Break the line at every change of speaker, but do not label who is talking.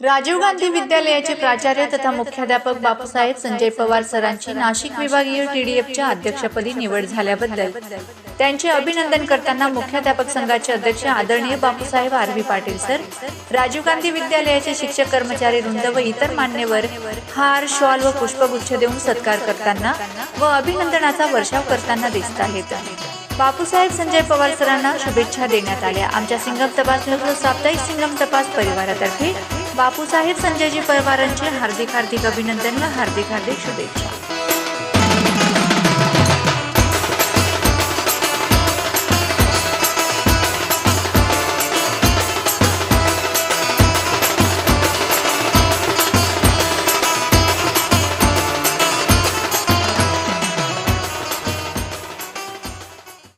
राजीव गांधी विद्यालयाचे प्राचार्य तथा मुख्याध्यापक बापूसाहेब संजय पवार सरांची नाशिक विभागीय टीडीएफच्या अध्यक्षपदी निवड झाल्याबद्दल. त्यांचे अभिनंदन करताना मुख्याध्यापक संघाचे अध्यक्ष आदरणीय बापूसाहेब आरवी पाटील सर. राजीव गांधी विद्यालयाचे शिक्षक कर्मचारी वृंद व इतर मान्यवर हार शॉल व पुष्पगुच्छ देऊन सत्कार करताना व अभिनंदनाचा वर्षाव करताना दिसत आहेत. बापूसाहेब संजय पवार सरांना शुभेच्छा देण्यात आल्या. आमच्या सिंगम तपास साप्ताहिक सिंगम तपास परिवारातर्फे बापूसाहेब संजयजी पवारांचे हार्दिक हार्दिक अभिनंदन व हार्दिक हार्दिक शुभेच्छा.